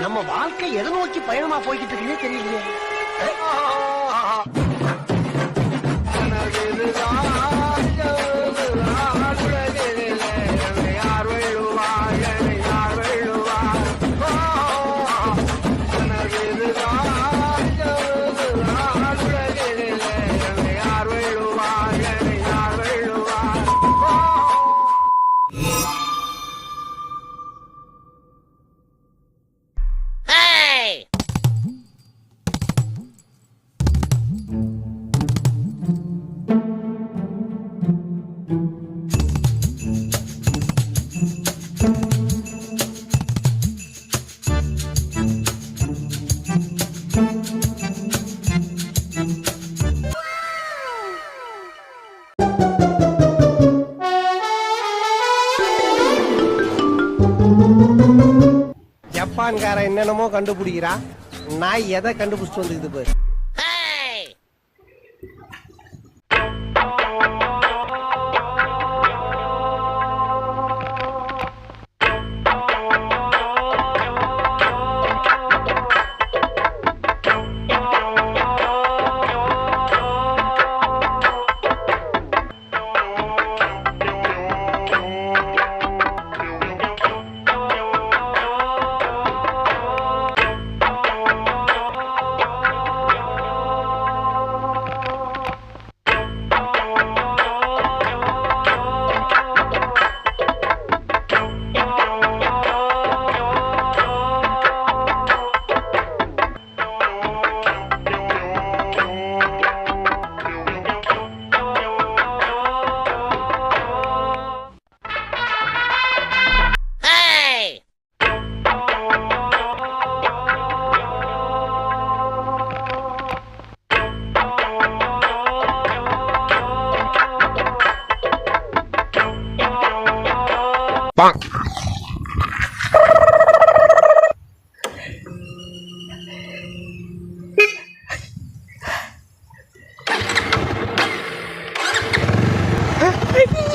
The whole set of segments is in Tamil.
நம்ம வாழ்க்கை எதை நோக்கி பயணமா போய்கிட்டு இருக்குன்னே தெரியலையே. ஜப்பான்காரன் என்னென்னமோ கண்டுபிடிக்கிறா நான் எதை கண்டுபிடிச்சிட்டு வந்துக்குது பாரு.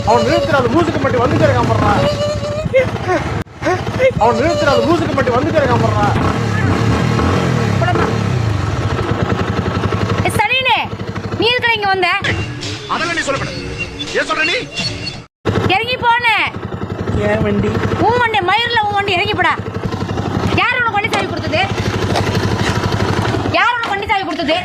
அவன் நிறுத்துற மூசுக்கு மட்டும் வந்துட்டே இருக்கான் போடுறா அவன் நிறுத்துற அந்த மூசுக்கு மட்டும் வந்துட்டே இருக்கான் போடுறா ஏ, சனியனே நீ இருக்கிற இங்க வந்த? அதெல்லாம் நீ சொல்லப்பட ஏன் சொல்ற நீ? இறங்கி போனே ஏன் வண்டி? உன் வண்டி மயிரில் உன் வண்டி இறங்கி போடா. யார் உனக்கு வண்டி சாவி கொடுத்தது? யார் உனக்கு வண்டி சாவி கொடுத்தது?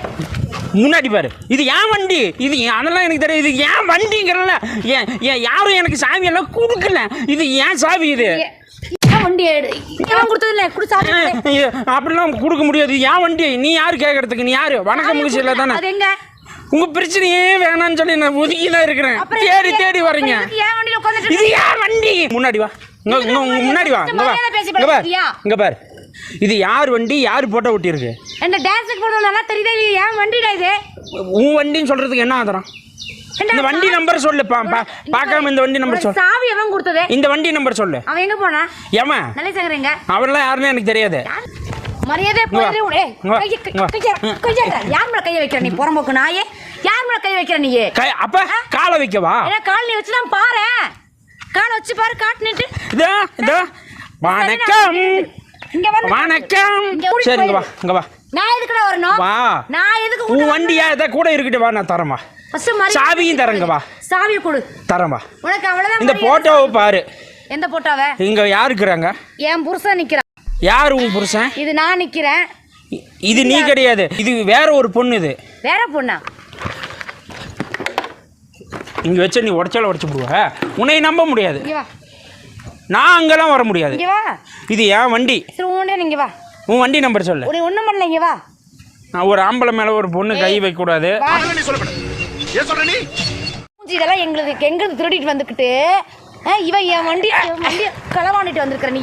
முன்னாடி பாரு. இது ஏன் வண்டி? இது அதெல்லாம் எனக்கு தெரியும் இது ஏன் வண்டிங்கிறல ஏன் ஏன் யாரும் எனக்கு சாவி எல்லாம் கொடுக்கல. இது ஏன் சாவி இது? ஏன் வண்டி ஏன் கொடுத்தது இல்லை. குடு சாவி அப்படிலாம் கொடுக்க முடியாது. ஏன் வண்டி? நீ யாரு கேட்கறதுக்கு நீ யாரு? வணக்கம் கொடு. தானே அது எங்க? உங்க பிரச்சனையே வேணாம்னு சொல்லி நான் ஒதுக்கி தான் இருக்கிறேன் தேடி தேடி வரீங்க. அப்புறம் எதுக்கு ஏன் வண்டியில உட்கார்ந்துட்டு இது வண்டி முன்னாடி வா. முன்னாடி வா. இங்க வா. இங்க பார்? இங்க பார். இது யார் வண்டி யார் போட்டோ ஒட்டியிருக்கு? இந்த டான்ஸ் போடுறது நல்லா தெரியுதா இல்லையா? ஏன் வண்டிடா இது? உன் வண்டின்னு சொல்றதுக்கு என்ன ஆதரம்? இந்த வண்டி நம்பர் சொல்லு பா பா- பார்க்காம இந்த வண்டி நம்பர் சொல்லு சாவி எவன் கொடுத்தது? இந்த வண்டி நம்பர் சொல்லு. அவன் எங்க போனா? ஏமா நல்ல சங்கரங்க அவரெல்லாம் யாருன்னு எனக்கு தெரியாது. மரியாதை யார் மேல கைய வைக்கிற நீ? புறம்போக்கு நாயே. யார் மேல கைய வைக்கிற நீ? கை அப்ப காலை வைக்கவா? கால் நீ வச்சு தான் பாரு கால் வச்சு பாரு காட்டுனிட்டு. இதோ இதோ. வணக்கம். வணக்கம். சரி இங்க வா. இங்க வா. நான் எதுக்குடா வரணும்? வா. நான் எதுக்கு உன் வண்டியா இதை கூட இருக்கட்டு வா நான் மரியாதை சாவியும் தரேங்க வா. சாவியை கொடு. தரேன் வா. உனக்கு அவ்வளவுதான் இந்த. போட்டோவை பாரு. எந்த போட்டோவ? இங்க யார் இருக்கிறாங்க? என் புருஷன் நிக்கிறான். யார் உன் புருஷன்? இது நான் நிக்கிறேன். இது நீ கிடையாது. இது வேற ஒரு பொண்ணு இது. வேற பொண்ணா? இங்க வச்சு நீ உடச்சால உடச்சு விடுவ உன்னை நம்ப முடியாது. நான் அங்கெல்லாம் வர முடியாது. இது என் வண்டி. நீங்க வா. உன் வண்டி நம்பர் சொல்லு. உன்னை ஒண்ணும் பண்ணல இங்க வா. நான் ஒரு ஆம்பளை மேல ஒரு பொண்ணு கை வைக்க கூடாது வா. அதெல்லாம் நீ சொல்லப்பட ஏன் சொல்ற நீ? மூஞ்சி இதெல்லாம் எங்களுக்கு எங்களுக்கு திருடிட்டு வந்துக்கிட்டு இவன் என் வண்டி வண்டி களவாண்டிட்டு வந்திருக்கிற நீ.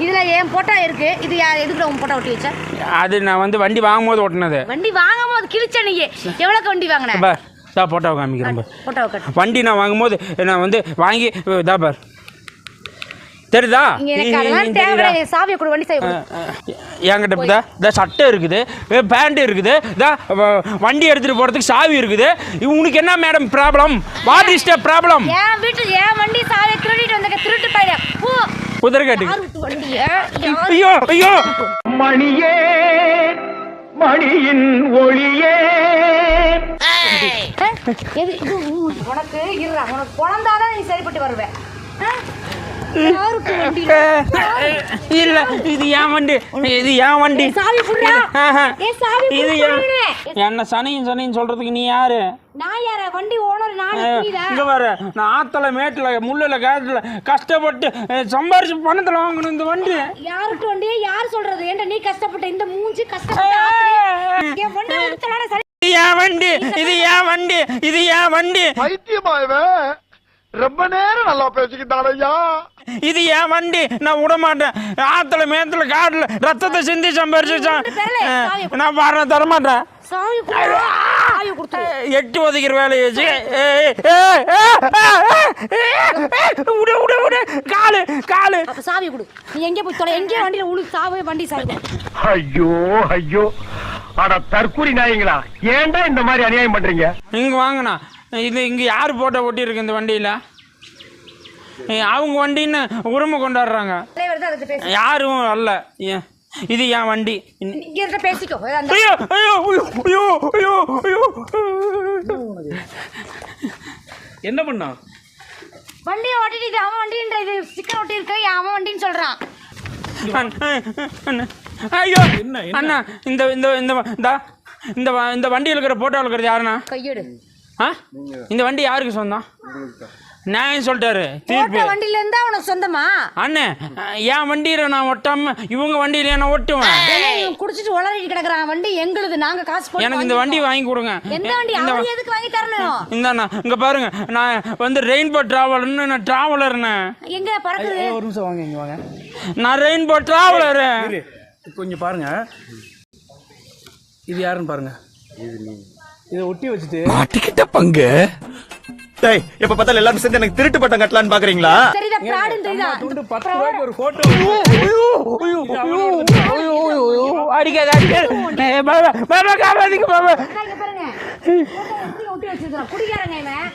இதுல என் போட்டோ இருக்கு. இது யா- எதுக்குடா உன் போட்டோ ஒட்டி வச்ச? அது நான் வந்து வண்டி வாங்கும்போது ஓட்டினது. வண்டி வாங்கும் போது கிழிச்ச நீ. எவ்வளோக்கு வண்டி வாங்கின? பார் தான் போட்டோ காமிக்கிறேன் பார். வண்டி நான் வாங்கும்போது நான் வந்து வாங்கி இதா பார். தெரியுதா. சாவியை கொடு வண்டி சாவி கொடு. என்கிட்ட இதா இந்த சட்டை இருக்குது பேண்ட் இருக்குது இதா வண்டி எடுத்துட்டு போறதுக்கு சாவி இருக்குது. இவ- உனக்கு என்ன madam problem what is the problem என் வீட்டு என் வண்டி சாவியை திருடிட்டு வந்திருக்க திருட்டு பையன். பூ. குதிரைக்காட்டு யார் விட்டு வண்டிய? யார் ஐயோ ஐயோ. மணியே மணியின் ஒளியே? எது? உனக்கு இருடா உனக்கு குழந்தாதான் நீ சரிப்பட்டு வருவேன் இல்ல இது ஏன் வண்டி இது ஏன் வண்டி. இது. என்ன சனியும் சனியும் சொல்றதுக்கு நீ யாரு? நான் யார? வண்டி ஓனர் நான் இங்க பாரு நான் ஆத்தல மேட்டுல முள்ளுல காட்டுல கஷ்டப்பட்டு சம்பாரிச்சு பணத்துல வாங்கணும் இந்த வண்டி. யாருக்கு வண்டி யார் சொல்றது? ஏன்டா நீ கஷ்டப்பட்ட இந்த மூஞ்சி கஷ்டப்பட்ட ஆத்திரம். என் வண்டி? இது ஏன் வண்டி? இது ஏன் வண்டி? இது ரொம்ப நேரம் நல்லா பேசிக்கிட்டான் ஐயா. இது ஏன் வண்டி? நான் விட மாட்டேன். ஆத்துல மேத்துல காட்டுல ரத்தத்தை சிந்தி சம்பாரிச்சு நான் வர தரமாட்டேன். சாவி கொடுத்து எட்டு ஒதுக்கிற வேலையை வச்சு ஏய், ஏய், ஏய், ஏய், ஏய், விடு விடு விடு காலு காலு அப்ப சாவி கொடு நீ எங்கே போய் தொலை எங்கே வண்டியில உனக்கு சாவி வண்டி சாவி. ஐயோ ஐயோ அட தற்கூரி நாயங்களா ஏன்டா இந்த மாதிரி அநியாயம் பண்றீங்க இங்க வாங்கண்ணா இது இங்க யார் போட்டோ ஒட்டியிருக்கு இந்த வண்டியில அவங்க வண்டின்னு உரிமை கொண்டாடுறாங்க யாரும் அல்ல ஏன் இது என் வண்டி. இங்க இருக்க பேசிக்கோ ஐயோ ஐயோ ஐயோ ஐயோ ஐயோ என்ன பண்ணா? வண்டியை ஓட்டிட்டு இது அவன் வண்டின்ற இது ஸ்டிக்கர் ஒட்டி இருக்கு அவன் வண்டின்னு சொல்றான். ஐயோ அண்ணா இந்த இந்த இந்த இந்த இந்த வ- இந்த வண்டியில் இருக்கிற போட்டோ இருக்கிறது யாருண்ணா? கையெடு. ஆ? இந்த வண்டி யாருக்கு சொந்தம்? நான் சொல்லிட்டாரு. தீர்ப்பு. வண்டியில இருந்தா உனக்கு சொந்தமா? அண்ணே என் வண்டியில நான் ஒட்டாம இவங்க வண்டியில நான் ஒட்டுவேன். குடிச்சிட்டு உளறிட்டு கிடக்குறான். வண்டி எங்களுது. நாங்க காசு போட்டு எனக்கு இந்த வண்டி வாங்கி கொடுங்க. எந்த வண்டி? அவர் எதுக்கு வாங்கி தரணும்? இந்தாண்ணா இங்க பாருங்க. நான் வந்து ரெயின்போ டிராவலர்னு நான் டிராவலர்னு எங்க பறக்குது? ஒரு நிமிஷம் வாங்க இங்க வாங்க. நான் ரெயின்போ டிராவலரு கொஞ்சம் பாருங்க. இது யாருன்னு பாருங்க. இதை ஒட்டி வச்சுட்டு மாட்டிக்கிட்ட பங்கு. டேய் எப்ப பார்த்தாலும் எல்லாரும் சேர்ந்து எனக்கு திருட்டு பட்டம் கட்டலான்னு பாக்குறீங்களா? தெரியுதா பிராடுன்னு தெரியுதா துண்டு பத்து ரூபாய்க்கு ஒரு போட்டோ அடிக்காத அடிக்காத. ஒட்டி வச்சிருக்கான் குடிக்காரங்க இவன்.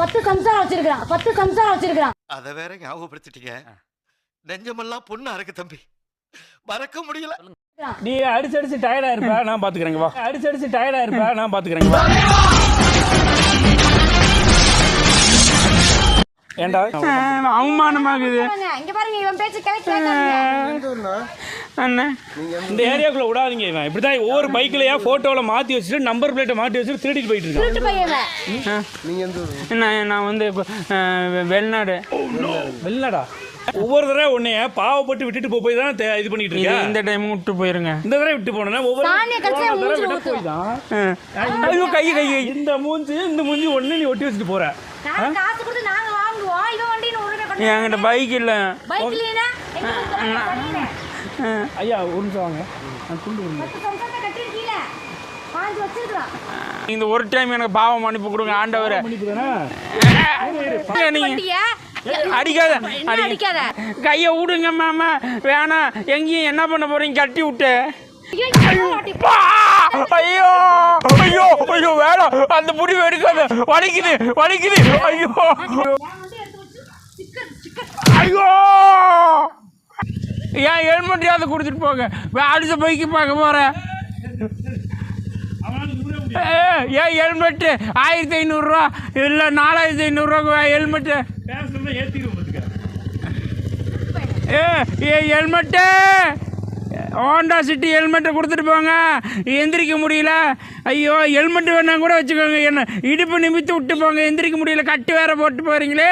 பத்து சம்சாரம் வச்சிருக்கான் பத்து சம்சாரம் வச்சிருக்கான் அத வேற ஞாபகப்படுத்திட்டீங்க. நெஞ்சமெல்லாம் பொண்ணு அறக்கு தம்பி. மறக்க முடியல. நீ அடிச்சு அடிச்சு டயர்டா இருப்ப. நான் பாத்துக்கிறேங்க வா. அடிச்சு அடிச்சு டயர்டா இருப்ப. நான் பாத்துக்கிறேங்க கேட்காதீங்க அண்ணன் இந்த ஏரியாக்குள்ள விடாதீங்க இவன். இப்படிதான் ஒவ்வொரு பைக்லயா போட்டோல மாத்தி வச்சுட்டு நம்பர் பிளேட்டை மாட்டி வச்சுட்டு திருடிட்டு போயிட்டு இருக்கான். நான் நான் வந்து இப்போ அஹ், வெளிநாடு. வெளிநாடா? ஒவ்வொரு தடவை உன்னைய பாவப்பட்டு விட்டுட்டு போய் தான் இது பண்ணிட்டு இது இருக்க இந்த டைம் விட்டு போயிருங்க. இந்த தடவை விட்டு போனா ஒவ்வொரு. ஐயோ கை கை கை. இந்த மூஞ்சி இந்த மூஞ்சி ஒண்ணு நீ ஒட்டி வச்சுட்டு போற நாங்க காசு கொடுத்து நாங்க வாங்குவோம் இவன் வண்டின்னு உரிமை பண்ணி என்கிட்ட பைக் இல்லை? ஐயா ஒரு நிமிஷம் வாங்க. இந்த ஒரு டைம் எனக்கு பாவம் அனுப்பி கொடுங்க ஆண்டவரை. மன்னிப்பு அடிக்காத அடிக்காத? கையை விடுங்க மாமா. வேணாம் எங்கேயும் என்ன பண்ண போறீங்க? கட்டி விட்டு! ஐயோ ஐயோ ஐயோ வேணாம். அந்த முடிவு எடுக்காத. வலிக்குது வலிக்குது. ஐயோ என் வண்டி எடுத்து வச்சு சிக்கன் சிக்கன் ஐயோ! ஏன் ஹெல்மெட்டையாவது கொடுத்துட்டு போங்க. அடுத்த பைக்கு பார்க்க போகிறேன் ஏன் ஹெல்மெட்டு. ஆயிரத்தி ஐநூறுரூவா. இல்லை நாலாயிரத்தி ஐநூறுரூவா ஹெல்மெட்டு. ஏ ஏ ஹெல்மெட்டு. ஹோண்டா சிட்டி ஹெல்மெட்டை கொடுத்துட்டு போங்க. எந்திரிக்க முடியல. ஐயோ ஹெல்மெட் வேணா கூட வச்சுக்கோங்க. என்ன இடுப்பு நிமித்து விட்டு போங்க. எந்திரிக்க முடியல. கட்டு வேற போட்டு போகிறீங்களே